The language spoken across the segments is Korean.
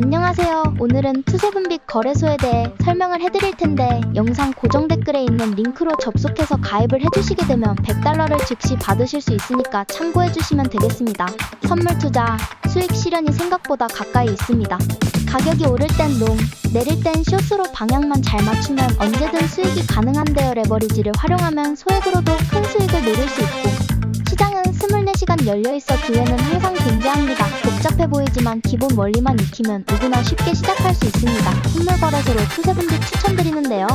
안녕하세요. 오늘은 투세분빛 거래소에 대해 설명을 해드릴 텐데 영상 고정 댓글에 있는 링크로 접속해서 가입을 해주시게 되면 100달러를 즉시 받으실 수 있으니까 참고해주시면 되겠습니다. 선물 투자, 수익 실현이 생각보다 가까이 있습니다. 가격이 오를 땐 롱, 내릴 땐 숏으로 방향만 잘 맞추면 언제든 수익이 가능한데요. 레버리지를 활용하면 소액으로도 큰 수익을 노릴 수 있고 24시간 열려있어 기회는 항상 존재합니다. 복잡해 보이지만 기본 원리만 익히면 누구나 쉽게 시작할 수 있습니다. 선물 거래소로 투세분빛 추천드리는데요.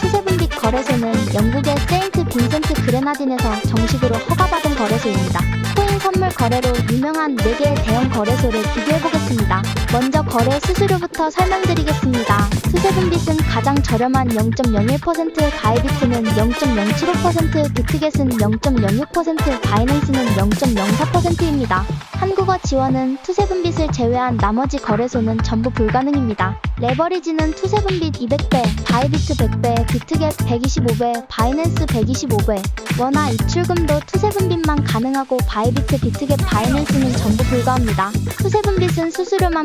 투세분빛 거래소는 영국의 세인트 빈센트 그레나딘에서 정식으로 허가받은 거래소입니다. 코인 선물 거래로 유명한 4개의 대형 거래소를 비교해보겠습니다. 먼저 거래 수수료부터 설명드리겠습니다. 투세분빛은 가장 저렴한 0.01%, 가이비트는 0.075%, 비트겟은 0.06%, 바이낸스는 0.04%입니다. 한국어 지원은 투세분빛을 제외한 나머지 거래소는 전부 불가능입니다. 레버리지는 투세분빛 200배, 바이비트 100배, 비트겟 125배, 바이낸스 125배, 원화 입출금도 투세분빛만 가능하고 바이비트, 비트겟, 바이낸스는 전부 불가합니다. 투세분빛은 수수료만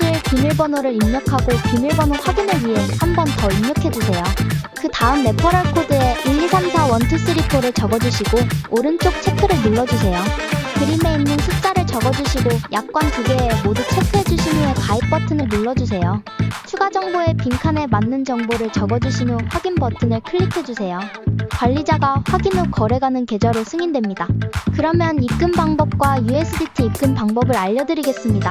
사용하실 비밀번호를 입력하고 비밀번호 확인을 위해 한 번 더 입력해주세요. 그 다음 레퍼럴 코드에 123412334를 적어주시고 오른쪽 체크를 눌러주세요. 그림에 있는 숫자를 적어주시고 약관 두 개에 모두 체크해주신 후에 가입 버튼을 눌러주세요. 추가 정보에 빈칸에 맞는 정보를 적어주신 후 확인 버튼을 클릭해주세요. 관리자가 확인 후 거래가는 계좌로 승인됩니다. 그러면 입금 방법과 USDT 입금 방법을 알려드리겠습니다.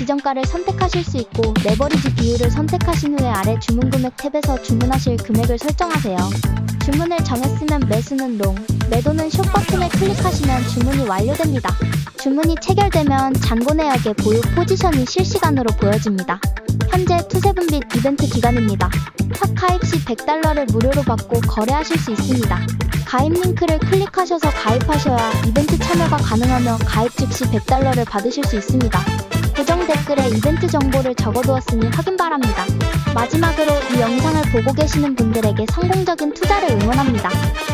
지정가를 선택하실 수 있고 레버리지 비율을 선택하신 후에 아래 주문 금액 탭에서 주문하실 금액을 설정하세요. 주문을 정했으면 매수는 롱, 매도는 숏 버튼을 클릭하시면 주문이 완료됩니다. 주문이 체결되면 잔고 내역의 보유 포지션이 실시간으로 보여집니다. 현재 투세분빛 이벤트 기간입니다. 첫 가입 시 100달러를 무료로 받고 거래하실 수 있습니다. 가입 링크를 클릭하셔서 가입하셔야 이벤트 참여가 가능하며 가입 즉시 100달러를 받으실 수 있습니다. 고정 댓글에 이벤트 정보를 적어두었으니 확인 바랍니다. 마지막으로 이 영상을 보고 계시는 분들에게 성공적인 투자를 응원합니다.